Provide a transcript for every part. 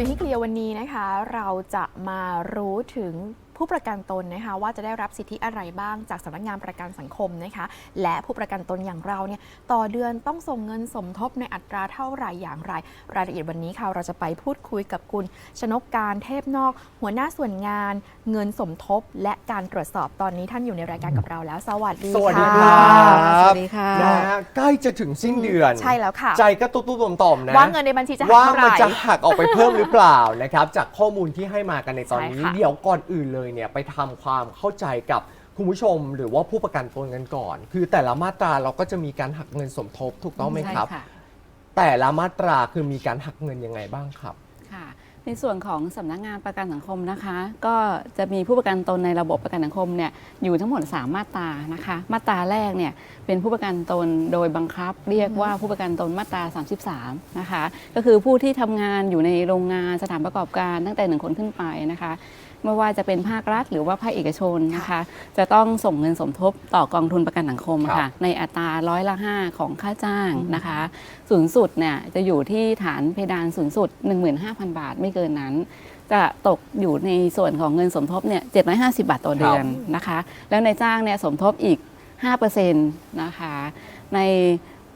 คุยให้เคลียร์วันนี้นะคะ เราจะมารู้ถึง ผู้ประกันตนนะคะว่าจะได้รับสิทธิอะไรบ้างจากสำนักงานประกันสังคมนะคะ และผู้ประกันตนอย่างเราเนี่ยต่อเดือนต้องส่งเงินสมทบในอัตราเท่าไหร่อย่างไร รายละเอียดวันนี้ค่ะเราจะไปพูดคุยกับคุณชนกการเทพนอก หัวหน้าส่วนงาน เงินสมทบ และการตรวจสอบตอนนี้ท่านอยู่ในรายการกับเราแล้ว สวัสดีสวัสดีค่ะครับสวัสดีค่ะนะฮะใกล้จะถึงสิ้นเดือน ใช่แล้วค่ะ ใจก็ตุ้มๆต่อมๆนะ ว่าเงินในบัญชีจะหักว่าเท่าไหมันร่ จะหักออกไปเพิ่มหรือเปล่านะครับ จากข้อมูลที่ให้มากันในตอนนี้ ใช่ค่ะ เดี๋ยวก่อนอื่นเลยเนี่ยไปทำความเข้าใจกับคุณผู้ชมหรือว่าผู้ประกันตนกันก่อน คือแต่ละมาตราเราก็จะมีการหักเงินสมทบถูกต้องไหมครับ ใช่ค่ะแต่ละมาตราคือมีการหักเงินยังไงบ้างครับ ค่ะ ในส่วนของสำนักงานประกันสังคมนะคะ ก็จะมีผู้ประกันตนในระบบประกันสังคมเนี่ยอยู่ทั้งหมด 3 มาตรานะคะ มาตราแรกเนี่ยเป็นผู้ประกันตนโดยบังคับ เรียกว่าผู้ประกันตนมาตรา 33 นะคะ ก็คือผู้ที่ทำงานอยู่ในโรงงานสถานประกอบการตั้งแต่หนึ่งคนขึ้นไปนะคะไม่ว่าจะเป็นภาครัฐหรือว่าภาคเอกชนนะคะ จะต้องส่งเงินสมทบต่อกองทุนประกันสังคมครัค่ะบในอัตราร้อยละ 5 ของค่าจ้างนะคะ สูงสุดเนี่ยจะอยู่ที่ฐานเพดานสูงสุด 15,000 บาทไม่เกินนั้น จะตกอยู่ในส่วนของเงินสมทบเนี่ย750 บาทต่อเดือนนะคะ แล้วในจ้างเนี่ยสมทบอีก 5%นะคะ ใน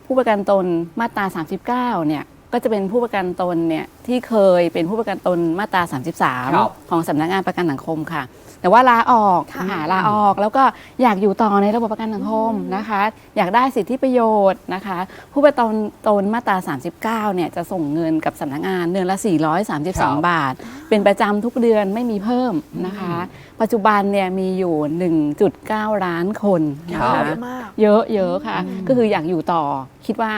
ผู้ประกันตนมาตรา 39 เนี่ย ก็จะเป็นผู้ประกันตนเนี่ยที่เคยเป็นผู้ประกันตนมาตรา ครับ33 ของสำนักงานประกันสังคมค่ะ แต่ว่าลาออกค่ะหาลาออกแล้วก็อยากอยู่ต่อในระบบประกันสังคมนะคะ อยากได้สิทธิประโยชน์นะคะ ผู้ประกันตนตนมาตรา 39 เนี่ยจะส่งเงินกับสำนักงานเดือนละ ครับ432 บาท เป็นประจำทุกเดือนไม่มีเพิ่มนะคะ ปัจจุบันเนี่ยมีอยู่ 1.9 ล้านคนนะครัคะบเยอะมาก เยอะเยอะค่ะ ก็คืออยากอยู่ต่อคิดว่า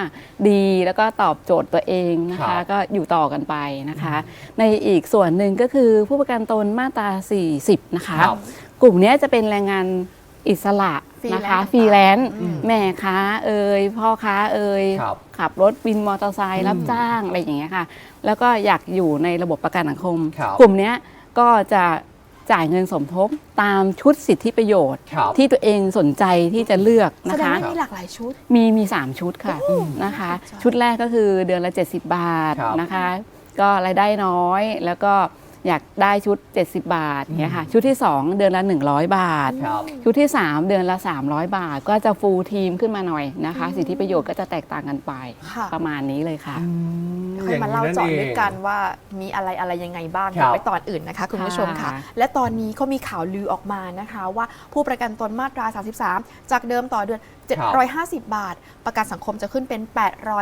ดีแล้วก็ตอบโจทย์ตัวเองนะครัคะ บ ก็อยู่ต่อกันไปนะคะ ในอีกส่วนหนึ่งก็คือผู้ประกันตนมาตรา 40 นะคะครับ กลุ่มเนี้ยจะเป็นแรงงานอิสระนะคะฟฟรีรีแลแลนนซ์ซ์อืม แม่ค้าเอ่ยพ่อค้าเอ่ยครับ ขับรถวินมอเตอร์ไซค์รับจ้างอะไรอย่างเงี้ยค่ะ แล้วก็อยากอยู่ในระบบประกันสังคม ครับ กลุ่มเนี้ยก็จะจ่ายเงินสมทบตามชุดสิทธิประโยชน์ ครับ ที่ตัวเองสนใจที่จะเลือกแสนะดงคะ ว่ามีหลากหลายชุด มีมี 3 ชุดค่ะนะคะ น่าสนใจ ชุดแรกก็คือเดือนละ 70 บาทครับนะคะ ก็รายได้น้อยแล้วก็ อยากได้ชุด 70 บาทเนี่ยค่ะชุดที่ 2 เดือนละ 100 บาท ครับ ชุดที่ 3 เดือนละ 300 บาท ก็จะฟูลทีมขึ้นมาหน่อยนะคะ สิทธิประโยชน์ก็จะแตกต่างกันไป ค่ะ ประมาณนี้เลยค่ะ ค่อยมาเล่าเจาะลึกกันองว่ามีอะไรอะไรยังไงบ้างครับไปตอนอื่นนะคะ คุณผู้ชมค่ะ ค่ะ และตอนนี้ก็มีข่าวลือออกมานะคะ ว่าผู้ประกันตนมาตรา 33 จากเดิมต่อเดือน750 บาท ประกันสังคมจะขึ้นเป็น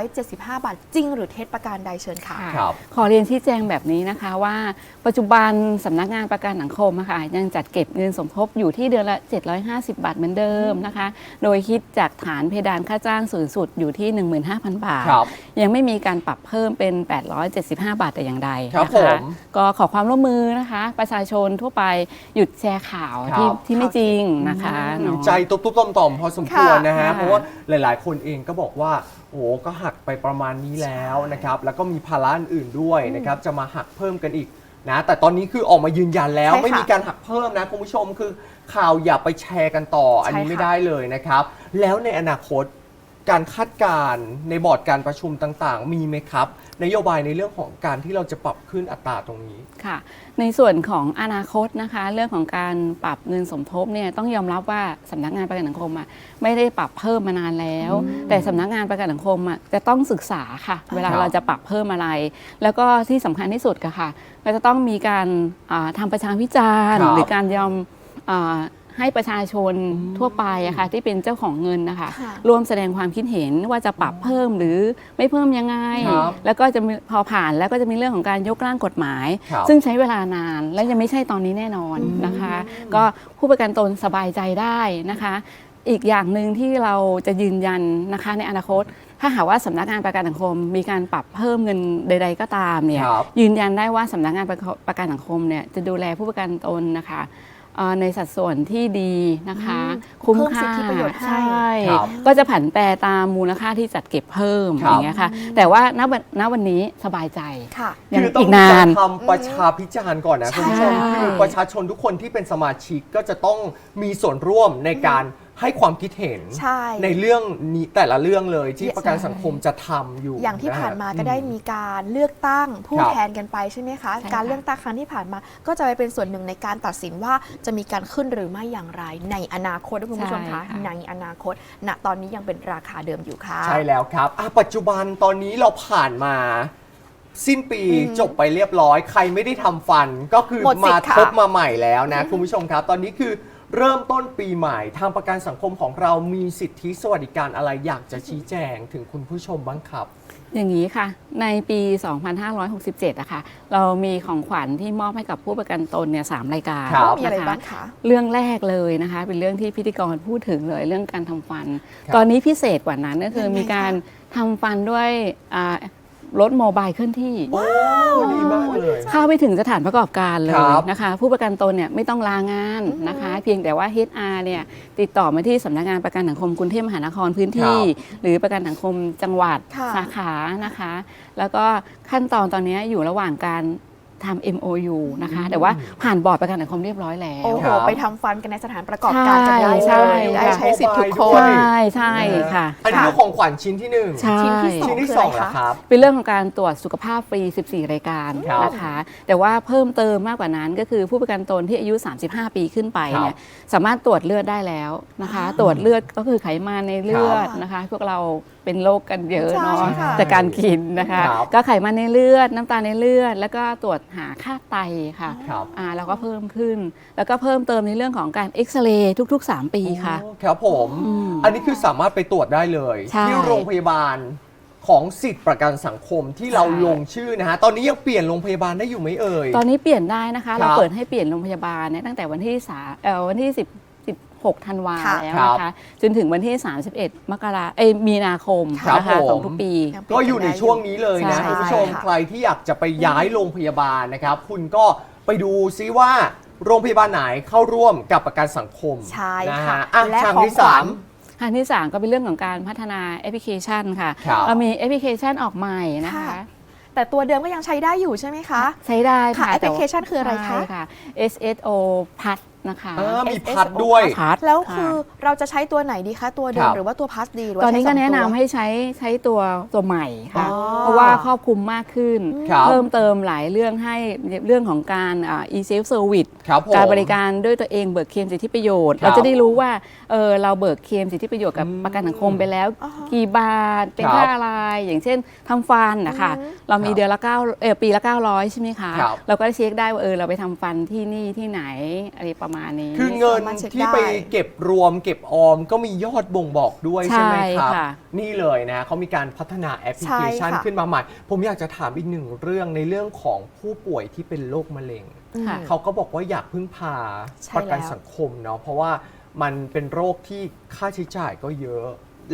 875 บาท จริงหรือเท็จประการใดเชิญค่ะค่ะครับ ขอเรียนชี้แจงแบบนี้นะคะว่าปัจจุบันสำนักงานประกันสังคมอะค่ะยังจัดเก็บเงินสมทบอยู่ที่เดือนละ 750 บาทเหมือนเดิมนะคะ โดยคิดจากฐานเพดานค่าจ้างสูงสุดอยู่ที่ 15,000 บาท ครับ ยังไม่มีการปรับเพิ่มเป็น 875 บาทแต่อย่างใดครับนะผคะม ก็ขอความร่วมมือนะคะ ประชาชนทั่วไปหยุดแชร์ข่าวครับที่ที่ไม่จริงนะคะเนาะ ใจตุ๊บตุ๊บต่อมต่อมพอสมควรนะฮะ ค่ะ เพราะว่าหลาย ๆ คนเองก็บอกว่า โอ้โหก็หักไปประมาณนี้แล้วนะครับ แล้วก็มีภาระอื่นๆด้วยนะครับ จะมาหักเพิ่มกันอีกนะ แต่ตอนนี้คือออกมายืนยันแล้ว ใช่ค่ะไม่มีการหักเพิ่มนะคุณผู้ชม คือข่าวอย่าไปแชร์กันต่อ อันนี้ใช่ค่ะ ไม่ได้เลยนะครับ แล้วในอนาคต การคาดการณ์ในบอร์ดการประชุมต่างๆ มีไหมครับ นโยบายในเรื่องของการที่เราจะปรับขึ้นอัตราตรงนี้ ค่ะ ในส่วนของอนาคตนะคะ เรื่องของการปรับเงินสมทบเนี่ยต้องยอมรับว่าสำนักงานประกันสังคมอะไม่ได้ปรับเพิ่มมานานแล้ว แต่สำนักงานประกันสังคมอะจะต้องศึกษาค่ะ เวลาครับเราจะปรับเพิ่มอะไร แล้วก็ที่สำคัญที่สุดก็ค่ะเราจะต้องมีการอ่าทำาประชาพิจารณ์ครับหรือการยอมอา ให้ประชาชนทั่วไปอะค่ะที่เป็นเจ้าของเงินนะคะค่ะร่วมแสดงความคิดเห็นว่าจะปรับเพิ่มหรือไม่เพิ่มยังไง ครับแล้วก็จะมีพอผ่านแล้วก็จะมีเรื่องของการยกร่างกฎหมาย ครับซึ่งใช้เวลานานและยังไม่ใช่ตอนนี้แน่นอนนะคะ ก็ผู้ประกันตนสบายใจได้นะคะ อีกอย่างหนึ่งที่เราจะยืนยันนะคะในอนาคต ถ้าหากว่าสำนักงานประกันสังคม มีการปรับเพิ่มเงินใด ๆ ก็ตามเนี่ย ครับ ยืนยันได้ว่าสำนักงานประประกันสังคมเนี่ยจะดูแลผู้ประกันตนนะคะเอ่อ ในสัดส่วนที่ดีนะคะอืมคุ้มเพิ่มค่าสิทธิประโยชน์ให้ใช่ครับก็จะผันแปรตามมูลค่าที่จัดเก็บเพิ่มครับอย่างเงี้ยค่ะ แต่ว่าณวันณวันนี้สบายใจค่ะยังคือต้ออีงกนานทำประชาพิจารณ์ก่อนนะใช่คุณผู้ชมคือประชาชนทุกคนที่เป็นสมาชิกก็จะต้องมีส่วนร่วมในการ ให้ความคิดเห็นใช่เรื่องนี้แต่ละเรื่องเลยที่ใช่ประกันสังคมจะทำอยู่อย่างที่ผ่านมาก็ะฮะได้มีการเลือกตั้งผู้ครับแทนกันไปใช่ไหมคะ ใช่ค่ะ การเลือกตั้งครั้งที่ผ่านมา ก็จะไปเป็นส่วนหนึ่งในการตัดสินว่าจะมีการขึ้นหรือไม่อย่างไร ในอนาคตนะคุณผู้ชมใช่คะค่ะ ในอนาคต ณตอนนี้ยังเป็นราคาเดิมอยู่ค่ะ ใช่แล้วครับอะปัจจุบันตอนนี้เราผ่านมา สิ้นปีอืมจบไปเรียบร้อย ใครไม่ได้ทำฟันก็คือหมดสิมาทธิ์ค่ะ ทบมาใหม่แล้วนะ คุณผู้ชมครับ ตอนนี้คือ เริ่มต้นปีใหม่ ทางประกันสังคมของเรามีสิทธิสวัสดิการอะไรอยากจะชี้แจงถึงคุณผู้ชมบ้างครับ อย่างนี้ค่ะ ในปี 2567อะค่ะเรามีของขวัญที่มอบให้กับผู้ประกันตนเนี่ยสามรายการครับ มีอะไรนะคะบ้างคะ เรื่องแรกเลยนะคะ เป็นเรื่องที่พิธีกรพูดถึงเลยเรื่องการทำฟัน ครับ ตอนนี้พิเศษกว่านั้นก็คือยังไงมีการคะทำฟันด้วยอ่า รถโมบายเคลื่อนที่โอ้ดีมากเลย เข้าไปถึงสถานประกอบการเลคยรับ นะคะ ผู้ประกันตนเนี่ยไม่ต้องลางานนะคะ เพียงแต่ว่า HR เนี่ยติดต่อมาที่สำนักงานประกันสังคมกรุงเทพมหานครพื้นที่ หรือประกันสังคมจังหวัดค่ะ สาขานะคะ แล้วก็ขั้นตอนตอนนี้อยู่ระหว่างการ ทำ MOU นะคะ แต่ว่าผ่านบอร์ดประกันสังคมเรียบร้อยแล้ว โอ้โห ครับ ไปทำฟันกันในสถานประกอบการกันได้ใช่เลยได้ค่ะใช้สิทธิ์ทุกคโอ้นยใช่ใช่ค่ะ อันนี้ค่ะคือของขวัญชิ้นที่หนึ่งใช่ชิ้นที่สองชิ้นที่สองเหรอครับ เป็นเรื่องของการตรวจสุขภาพฟรี 14 รายการครับนะคะ แต่ว่าเพิ่มเติมมากกว่านั้นก็คือผู้ประกันตนที่อายุ 35 ปีขึ้นไปเนี่ยสามารถตรวจเลือดได้แล้วนะคะ ตรวจเลือดก็คือไขมันในเลือดนะคะ พวกเราเป็นโรคกันเยอะเนาะใช่ค่ะ จากการกินนะคะ ครับก็ไขมันในเลือดน้ำตาลในเลือด แล้วก็ตรวจหาค่าไตค่ะครับอ่าแล้วก็เพิ่มขึ้น แล้วก็เพิ่มเติมในเรื่องของการเอ็กซเรย์ทุก ๆ 3 ปีค่ะโอ้ครับผม อืมอันนี้คือสามารถไปตรวจได้เลย ใช่ที่โรงพยาบาลของสิทธิประกันสังคมที่เราลงชื่อนะฮะ ตอนนี้ยังเปลี่ยนโรงพยาบาลได้อยู่ไหมเอ่ย ตอนนี้เปลี่ยนได้นะคะครับเราเปิดให้เปลี่ยนโรงพยาบาลเนี่ยตั้งแต่วันที่สาเอ่อวันที่ 10 16ธันวาค่ะแล้วนะคะจนถึงวันที่ 31 มกราเอยมีนาคมครับนะคะผม ของทุกปี ยังเปลี่ก็นอยู่ในได้ช่วงนี้เลยนะใช่คุณผู้ชมค่ะ ใครที่อยากจะไปย้ายโรงพยาบาลนะครับ คุณก็ไปดูซิว่า โรงพยาบาลไหนเข้าร่วมกับประกันสังคมใช่นะค่ะฮะอะและทางของที่ขวัสาญมอันที่ 3 ก็เป็นเรื่องของการพัฒนาแอปพลิเคชันค่ะ ครับเรามีแอปพลิเคชันออกใหม่นะคะ ค่ะ แต่ตัวเดิมก็ยังใช้ได้อยู่ใช่ไหมคะ ใช้ได้ค่ะค่ะแอปพลิแต่ว่าเคชันคืออะไรคะ ใช่ค่ะ SSO Plus นะคะ เออมี SSO พัดด้วย พัด แล้วค่ะคือเราจะใช้ตัวไหนดีคะ ตัวเดิครัมบ หรือว่าตัวพาสดีหรือว่าตอนนี้ใช้ก็สง แนะนำตัวให้ใช้ใช้ตัวตัวใหม่ค่ะ อ๋อเพราะว่าครอบคลุมมากขึ้น ครับ เพิ่มเติมหลายเรื่องให้เรื่องของการอ่า e-self service ครับผม การบริการด้วยตัวเองเบิกเคลมสิทธิประโยชน์ ครับเราจะได้รู้ว่าเออเราเบิกเคลมสิทธิประโยชน์กับอืมประกันสังคมไปแล้ว อ๋อกี่บาทเป็นครับค่าอะไร อย่างเช่นทำฟันนะคะอืมเรามีครับเดือนละเก้าเออปีละ 900 ใช่ไหมคะ ครับเราก็เช็คได้ว่าเออเราไปทำฟันที่นี่ที่ไหนอะไรประมาณนี้ คือเงินสามารถเช็คที่ได้ไปเก็บรวมเก็บออมก็มียอดบ่งบอกด้วยใช่ไหมครับใช่ค่ะนี่เลยนะเขามีการพัฒนาแอปพลิเคชันใช่ค่ะขึ้นมาใหม่ ผมอยากจะถามอีกหนึ่งเรื่องในเรื่องของผู้ป่วยที่เป็นโรคมะเร็งค่ะเขาก็บอกว่าอยากพึ่งพาใช่ประกันแล้วสังคมเนาะเพราะว่ามันเป็นโรคที่ค่าใช้จ่ายก็เยอะ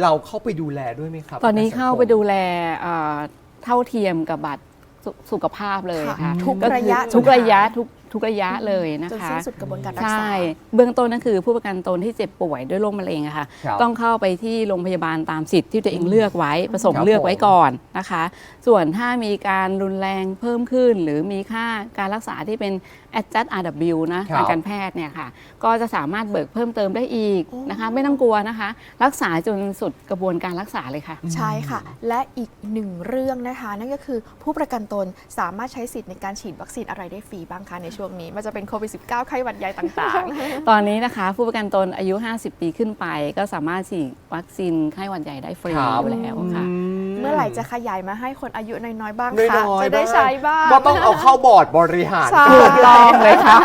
เราเข้าไปดูแลด้วยไหมครับ ตอนนี้ประกัเข้าสังคมไปดูแลเอ่อเท่าเทียมกับบัตรสุสุขภาพเลยค่ะค่ะทุกก็คือระยะทุกจนระยะหายทุก ทุกระยะเลยนะจนคะ สิ้นสุดกระบวนการรักใช่ ษา เบื้องต้นก็คือผู้ประกันตนที่เจ็บป่วยด้วยโรคมะเร็งอะค่ะ ครับต้องเข้าไปที่โรงพยาบาลตามสิทธิ์ที่ตัวเองเลือกไว้ ประสงครัค์บเลือกไว้ผมก่อนนะคะ ส่วนถ้ามีการรุนแรงเพิ่มขึ้น หรือมีค่าการรักษาที่เป็น adjust RW นะครับทางการแพทย์เนี่ยค่ะก็จะสามารถเบิกเพิ่มเติมได้อีกนะคะ ไม่ต้องกลัวนะคะ รักษาจนสุดกระบวนการรักษาเลยค่ะ ใช่ค่ะ และอีกหนึ่งเรื่องนะคะ นั่นก็คือผู้ประกันตนสามารถใช้สิทธิ์ในการฉีดวัคซีนอะไรได้ฟรีบ้างคะในช่วงนี้มันจะเป็นโควิด -19 ไข้หวัดใหญ่ต่างตอนนี้นะคะ ผู้ประกันตนอายุ 50 ปีขึ้นไป ก็สามารถฉีดวัคซีนไข้หวัดใหญ่ได้ฟรีครับอยู่แล้วค่ะๆ เมื่อไหร่จะขยายมาให้คนอายุน้อยๆบ้างน้อยคะๆจะได้ใช้บ้าง ก็ต้องเอาเข้าบอร์ดบริหาร ใช่ ถูกต้องเลยครับ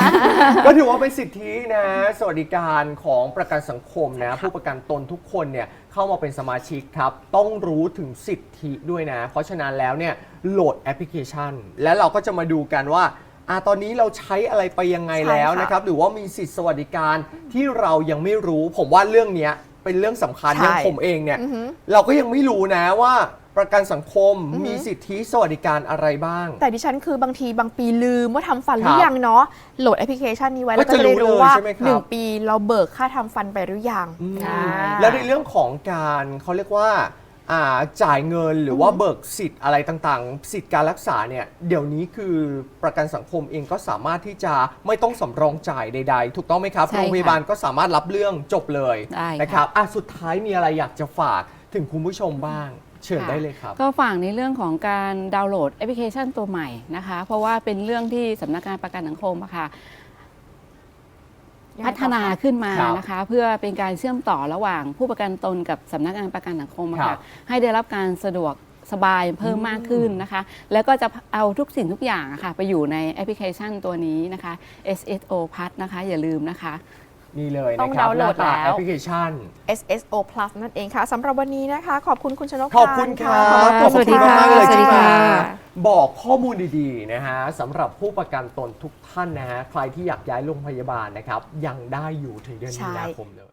ก็ถือว่าเป็นสิทธินะ สวัสดิการของประกันสังคมนะ ผู้ประกันตนทุกคนเนี่ยเข้ามาเป็นสมาชิกครับ ต้องรู้ถึงสิทธิด้วยนะ เพราะฉะนั้นแล้วเนี่ยโหลดแอปพลิเคชัน แล้วเราก็จะมาดูกันว่าอะตอนนี้เราใช้อะไรไปยังไงใช่แล้วค่ะนะครับ หรือว่ามีสิทธิสวัสดิการที่เรายังไม่รู้ ผมว่าเรื่องเนี้ยเป็นเรื่องสำคัญใช่อย่างผมเองเนี่ย อือหือ เราก็ยังไม่รู้นะว่า ประกันสังคมอือหือ มีสิทธิสวัสดิการอะไรบ้าง แต่ดิฉันคือบางทีบางปีลืมว่าทำฟันหรืครัอบยังเนาะโหลดแอปพลิเคชันนี้ไว้ก็แล้วก็จะได้จะรู้รู้เลยว่าใช่ไหมครับ หนึ่งปีเราเบิกค่าทำฟันไปหรือยัง อืมอ่า แล้วในเรื่องของการเขาเรียกว่าอ่าจ่ายเงินหรือว่าอือฮึเบิกสิทธิ์อะไรต่างๆ สิทธิ์การรักษาเนี่ยเดี๋ยวนี้คือประกันสังคมเองก็สามารถที่จะไม่ต้องสำรองจ่ายใด ๆ ถูกต้องไหมครับใช่ค่ะโรงพยาบาลก็สามารถรับเรื่องจบเลยได้ค่ะ นะครับอะสุดท้ายมีอะไรอยากจะฝากถึงคุณผู้ชมบ้าง เชิญค่ะได้เลยครับ ก็ฝากในเรื่องของการดาวน์โหลดแอปพลิเคชันตัวใหม่นะคะ เพราะว่าเป็นเรื่องที่สำนักงานประกันสังคมอะค่ะยังไงต่อคะพัฒนาขึ้นมาครับนะคะ เพื่อเป็นการเชื่อมต่อระหว่างผู้ประกันตนกับสำนักงานประกันสังคมอะครัค่ะบให้ได้รับการสะดวกสบายเพิ่มมากขึ้นนะคะ แล้วก็จะเอาทุกสิ่งทุกอย่างอะค่ะไปอยู่ในแอปพลิเคชันตัวนี้นะคะ SSO Plus นะคะ อย่าลืมนะคะ นี่เลยต้นะองครับดาวน์โหลดน้าตาแล้ว แอปพลิเคชัน SSO Plus นั่นเองค่ะสำหรับวันนี้นะคะ ขอบคุณคุณชนกขอบคุณครับะขอบสวัสดีคุณค่ะมากๆเลยสวัสดีที่ค่ะมาบอกข้อมูลดีๆนะฮะสำหรับผู้ประกันตนทุกท่านนะฮะ ใครที่อยากย้ายโรงพยาบาลนะครับ ยังได้อยู่ถึงเดือนใช่มีนาคมเลย